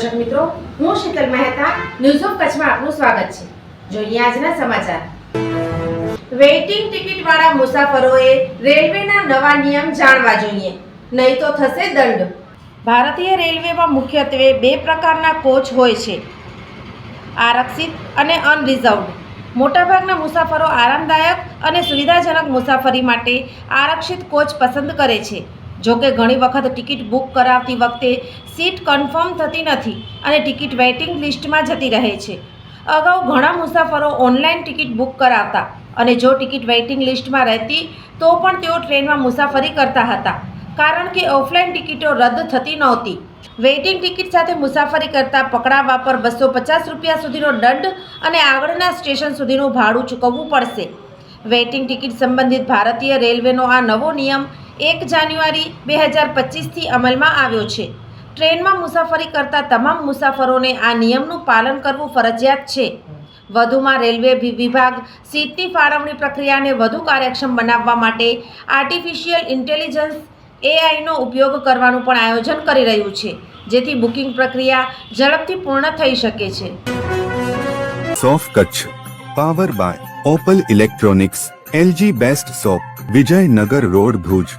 દર્શક મિત્રો, હું શીતલ મહેતા ન્યૂઝ ઓફ કચ્છમાં આપનું સ્વાગત છે. જોઈએ આજના સમાચાર. વેઇટિંગ ટિકિટ વાળા મુસાફરોએ રેલવેના નવા નિયમ જાણવા જોઈએ. નહીં તો થશે દંડ. ભારતીય રેલવેમાં મુખ્યત્વે બે પ્રકારના કોચ હોય છે. આરક્ષિત અને અનરિઝર્વડ. મોટાભાગના મુસાફરો આરામદાયક અને સુવિધાજનક મુસાફરી માટે આરક્ષિત કોચ પસંદ કરે છે. જો કે ઘણી વખત ટિકિટ બુક કરાવતી વખતે સીટ કન્ફર્મ થતી નથી અને ટિકિટ વેઇટિંગ લિસ્ટમાં જતી રહે છે. અગાઉ ઘણા મુસાફરો ઓનલાઈન ટિકિટ બુક કરાવતા અને જો ટિકિટ વેઇટિંગ લિસ્ટમાં રહેતી, તો પણ તેઓ ટ્રેનમાં મુસાફરી કરતા હતા. કારણ કે ઓફલાઈન ટિકિટો રદ થતી નહોતી. વેઇટિંગ ટિકિટ સાથે મુસાફરી કરતા પકડાવા પર બસો પચાસ રૂપિયા સુધીનો દંડ અને આગળના સ્ટેશન સુધીનું ભાડું ચૂકવવું પડશે. વેઇટિંગ ટિકિટ સંબંધિત ભારતીય રેલવેનો આ નવો નિયમ એક જાન્યુઆરી બે હજાર પચીસથી અમલમાં આવ્યો છે. ટ્રેનમાં મુસાફરી કરતા તમામ મુસાફરોને આ નિયમનું પાલન કરવું ફરજિયાત છે. વધુમાં રેલવે વિભાગ સીટની ફાળવણી પ્રક્રિયાને વધુ કાર્યક્ષમ બનાવવા માટે આર્ટિફિશિયલ ઇન્ટેલિજન્સ એઆઈનો ઉપયોગ કરવાનું પણ આયોજન કરી રહ્યું છે, જેથી બુકિંગ પ્રક્રિયા ઝડપથી પૂર્ણ થઈ શકે છે. સોફ Kutch, power by Opal electronics, L G best shop Vijaynagar road Bhuj.